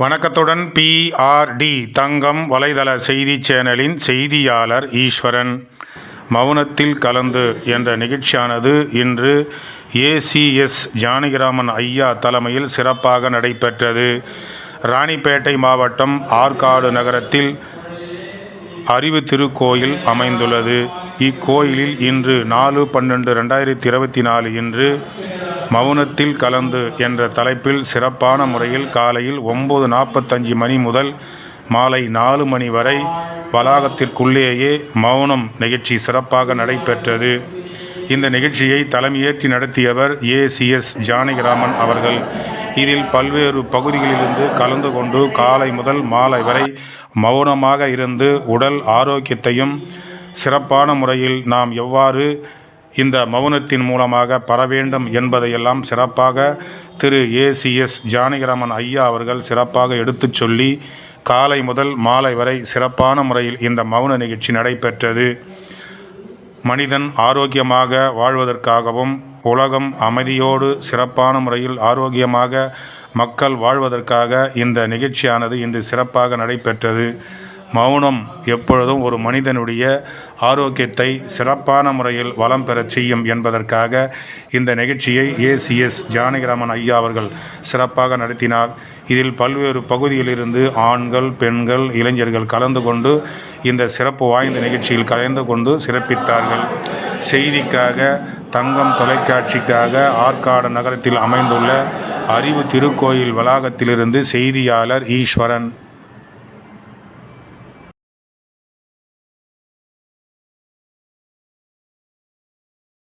வணக்கத்துடன் பிஆர்டி தங்கம் வலைதள செய்தி சேனலின் செய்தியாளர் ஈஸ்வரன். மௌனத்தில் கலந்து என்ற நிகழ்ச்சியானது இன்று ஏசிஎஸ் ஜானகிராமன் ஐயா தலைமையில் சிறப்பாக நடைபெற்றது. ராணிப்பேட்டை மாவட்டம் ஆற்காடு நகரத்தில் அறிவு திருக்கோயில் அமைந்துள்ளது. இக்கோயிலில் இன்று நாலு பன்னெண்டு ரெண்டாயிரத்தி இருபத்தி நாலு இன்று மௌனத்தில் கலந்து என்ற தலைப்பில் சிறப்பான முறையில் காலையில் ஒம்பது நாற்பத்தஞ்சு மணி முதல் மாலை நாலு மணி வரை வளாகத்திற்குள்ளேயே மௌனம் நிகழ்ச்சி சிறப்பாக நடைபெற்றது. இந்த நிகழ்ச்சியை தலைமையேற்றி நடத்தியவர் ஏசிஎஸ் ஜானகிராமன் அவர்கள். இதில் பல்வேறு பகுதிகளிலிருந்து கலந்து கொண்டு காலை முதல் மாலை வரை மௌனமாக இருந்து உடல் ஆரோக்கியத்தையும் சிறப்பான முறையில் நாம் எவ்வாறு இந்த மௌனத்தின் மூலமாக பெற வேண்டும் என்பதையெல்லாம் சிறப்பாக திரு ஏசிஎஸ் ஜானகிராமன் ஐயா அவர்கள் சிறப்பாக எடுத்துச் சொல்லி காலை முதல் மாலை வரை சிறப்பான முறையில் இந்த மௌன நிகழ்ச்சி நடைபெற்றது. மனிதன் ஆரோக்கியமாக வாழ்வதற்காகவும் உலகம் அமைதியோடு சிறப்பான முறையில் ஆரோக்கியமாக மக்கள் வாழ்வதற்காக இந்த நிகழ்ச்சியானது இன்று சிறப்பாக நடைபெற்றது. மௌனம் எப்பொழுதும் ஒரு மனிதனுடைய ஆரோக்கியத்தை சிறப்பான முறையில் வளம் பெறச் செய்யும் என்பதற்காக இந்த நிகழ்ச்சியை ஏசிஎஸ் ஜானகிராமன் ஐயா அவர்கள் சிறப்பாக நடத்தினார். இதில் பல்வேறு பகுதியிலிருந்து ஆண்கள் பெண்கள் இளைஞர்கள் கலந்து கொண்டு இந்த சிறப்பு வாய்ந்த நிகழ்ச்சியில் கலந்து கொண்டு சிறப்பித்தார்கள். செய்திக்காக தங்கம் தொலைக்காட்சிக்காக ஆற்காடு நகரத்தில் அமைந்துள்ள அறிவு திருக்கோயில் வளாகத்திலிருந்து செய்தியாளர் ஈஸ்வரன்.